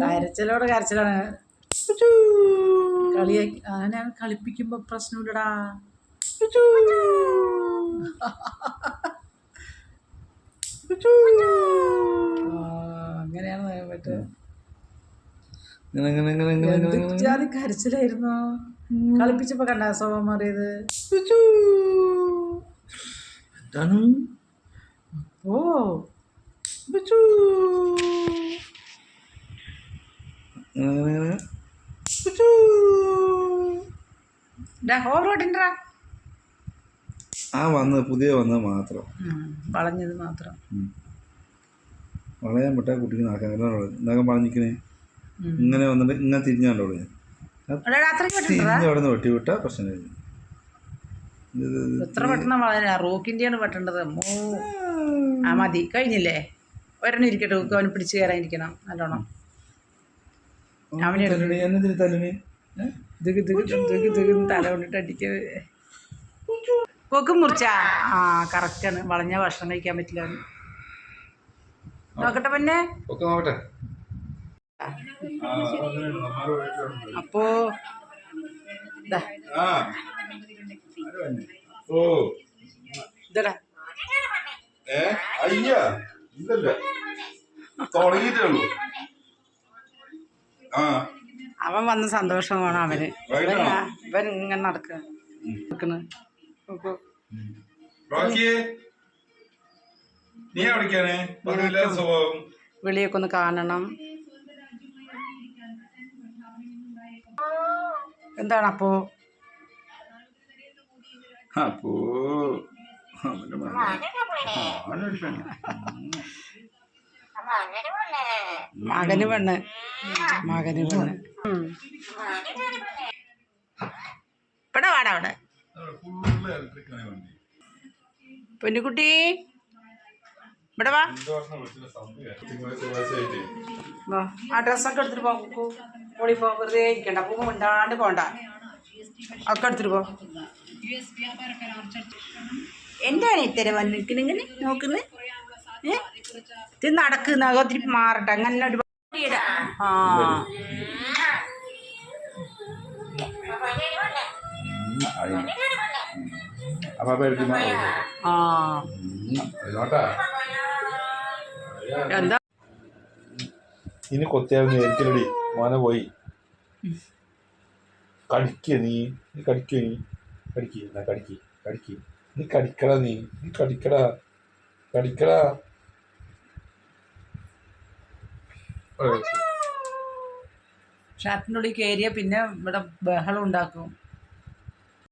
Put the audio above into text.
കരച്ചിലോട് കരച്ചിലാണ്. കളിയാക്കി. അങ്ങനെയാണ് കളിപ്പിക്കുമ്പോ പ്രശ്നമില്ലടാ അങ്ങനെയാണ് മറ്റേ. ജാതി കരച്ചിലായിരുന്നു? കളിപ്പിച്ചപ്പോ കണ്ട സ്വഭാവം മാറിയത്. എന്താണ്? ഓ. ഇങ്ങനെ. ആ വന്ന് പുതിയ വന്നത് മാത്രം. വളഞ്ഞത് മാത്രം. വളയാൻ വിട്ടാൽ കുട്ടിക്ക് നടക്കാൻ എന്തൊക്കെ പറഞ്ഞിരിക്കണേ ഉം. ഇങ്ങനെ വന്നിട്ട് ഇങ്ങനെ തിരിഞ്ഞാണ്ടോ ഞാൻ തിരിഞ്ഞ് അവിടെ നിന്ന് വെട്ടിവിട്ട പ്രശ്നം എത്ര പെട്ടെന്ന് വളരാ റോക്കിന്റെയാണ് വെട്ടേണ്ടത് ആ മതി. കഴിഞ്ഞില്ലേ? ഒരെണ്ണം ഇരിക്കട്ടെ. അവന് പിടിച്ചു കയറാനിരിക്കണം നല്ലോണം. അവനെ എടുക്ക്. തല്ലണേ, എന്നെ ഇതിന് തല്ലണേ? ഏ? ദിഗ് ദിഗ് ദിഗ് ദിഗ് തല കൊണ്ടിട്ട് അടിക്ക. കൊക്ക് മുറിച്ച? ആ കറക്റ്റാണ് വളഞ്ഞ ഭക്ഷണം കഴിക്കാൻ പറ്റില്ല. നോക്കട്ടെ പിന്നെ. അപ്പോ ഇതടാ ആ. ഓ. ഇതെടാ. ഏ? അയ്യ. ഇതല്ല തുടങ്ങിയിട്ടേ ഉള്ളൂ. അവൻ വന്ന സന്തോഷമാണ് അവന്. വൈകിട്ടോ? ഇവൻ- ഇങ്ങനെ നടക്കണ്. വിളിയൊക്കെ ഒന്ന് കാണണം. എന്താണ് അപ്പോ? അപ്പോ അവന്റെ. മകന് പെണ്ണ്. മകന് പെണ്ണ്. ഇവിടെ വാടാ അവിടെ. പൊന്നുകുട്ടി ഇവിടെ വാ. ആ എടുത്തിട്ട് പോ കുക്കു. ഓടി പോ വെറുതെ ഇരിക്കണ്ട. പൂ മിണ്ടാണ്ട് പോണ്ട. ഒക്കെ എടുത്തിട്ട് പോ. എന്താണ് ഇത്തരം വന്നിരിക്കണെങ്കിൽ നോക്കുന്നത് ഇത് നടക്കുന്ന ഒത്തിരി മാറട്ടെ. അങ്ങനെ ഒരു ആ. എന്താ? ഇനി കൊത്തിയാവുന്ന നേരിക്കലടി മോനെ പോയി. കടിക്കുക നീ. നീ കടിക്കുക നീ. കടിക്കുക എന്നാ കടിക്ക്? കടിക്ക്. നീ കടിക്കടാ നീ. നീ കടിക്കടാ. കടിക്കടാ. ഷർട്ടിന്റെ ഉള്ളിൽ കയറിയ പിന്നെ ഇവിടെ ബഹളം ഉണ്ടാക്കും.